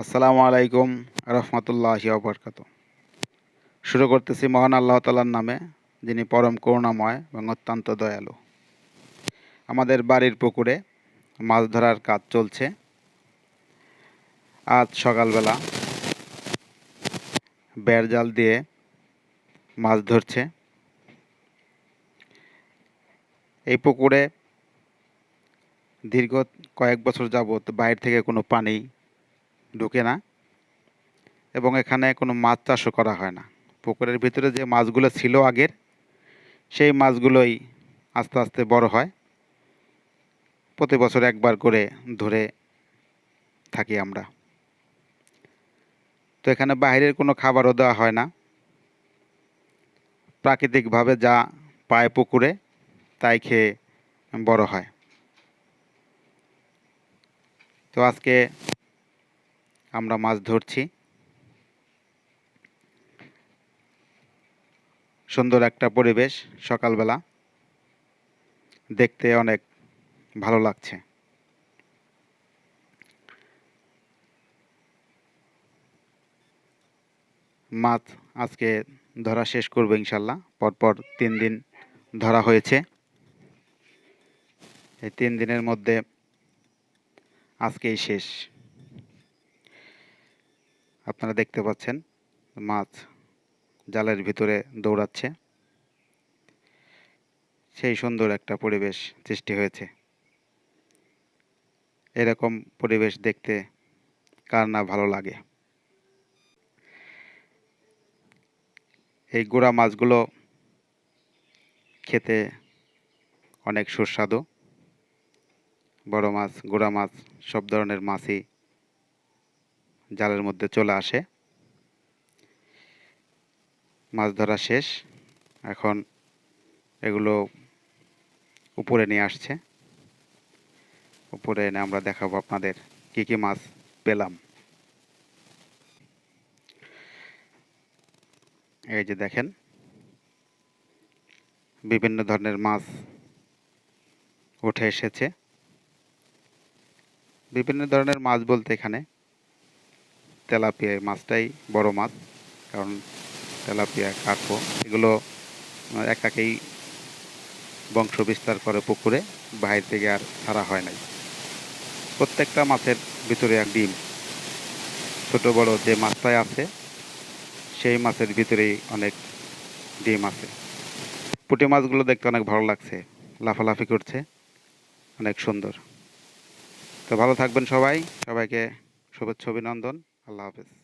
আসসালামু আলাইকুম রহমতুল্লাহি বরকাত শুরু করতেছি মহান আল্লাহ তালার নামে, যিনি পরম করুণাময় এবং অত্যন্ত দয়ালু। আমাদের বাড়ির পুকুরে মাছ ধরার কাজ চলছে। আজ সকালবেলা বেড় জাল দিয়ে মাছ ধরছে। এই পুকুরে দীর্ঘ কয়েক বছর যাবত বাইরে থেকে কোনো পানি ঢুকে না এবং এখানে কোনো মাছ চাষও করা হয় না। পুকুরের ভিতরে যে মাছগুলো ছিল আগের, সেই মাছগুলোই আস্তে আস্তে বড় হয়। প্রতি বছর একবার করে ধরে থাকি আমরা। তো এখানে বাইরের কোনো খাবারও দেওয়া হয় না। প্রাকৃতিকভাবে যা পায় পুকুরে, তাই খেয়ে বড় হয়। তো আজকে আমরা মাছ ধরছি। সুন্দর একটা পরিবেশ সকালবেলা। দেখতে অনেক ভালো লাগছে। মাছ আজকে ধরা শেষ করব ইনশাল্লাহ। পরপর তিন দিন ধরা হয়েছে। এই তিন দিনের মধ্যে আজকেই শেষ। আপনারা দেখতে পাচ্ছেন মাছ জালের ভিতরে দৌড়াচ্ছে। সেই সুন্দর একটা পরিবেশ সৃষ্টি হয়েছে। এরকম পরিবেশ দেখতে কার না ভালো লাগে। এই গোড়া মাছগুলো খেতে অনেক সুস্বাদু। বড় মাছ, গোড়া মাছ, সব ধরনের মাছই জালের মধ্যে চলে আসে। মাছ ধরা শেষ। এখন এগুলো উপরে নিয়ে আসছে। উপরে এনে আমরা দেখাবো আপনাদের কি কি মাছ পেলাম। এই যে দেখেন, বিভিন্ন ধরনের মাছ উঠে এসেছে। বিভিন্ন ধরনের মাছ বলতে এখানে তেলাপিয়া মাছটাই বড় মাছ, কারণ তেলাপিয়া কাঠো এগুলো একাকেই বংশ বিস্তার করে পুকুরে বাইরে থেকে আর ছাড়া হয় নাই। প্রত্যেকটা মাছের ভিতরে এক ডিম। ছোট, বড় যে মাছটাই আছে, সেই মাছের ভিতরেই অনেক ডিম আছে। পুঁটি মাছগুলো দেখতে অনেক ভালো লাগছে, লাফালাফি করছে, অনেক সুন্দর। তো ভালো থাকবেন সবাই, সবাইকে শুভেচ্ছা, অভিনন্দন। আল্লাহ হাফেজ আসসালামু আলাইকুম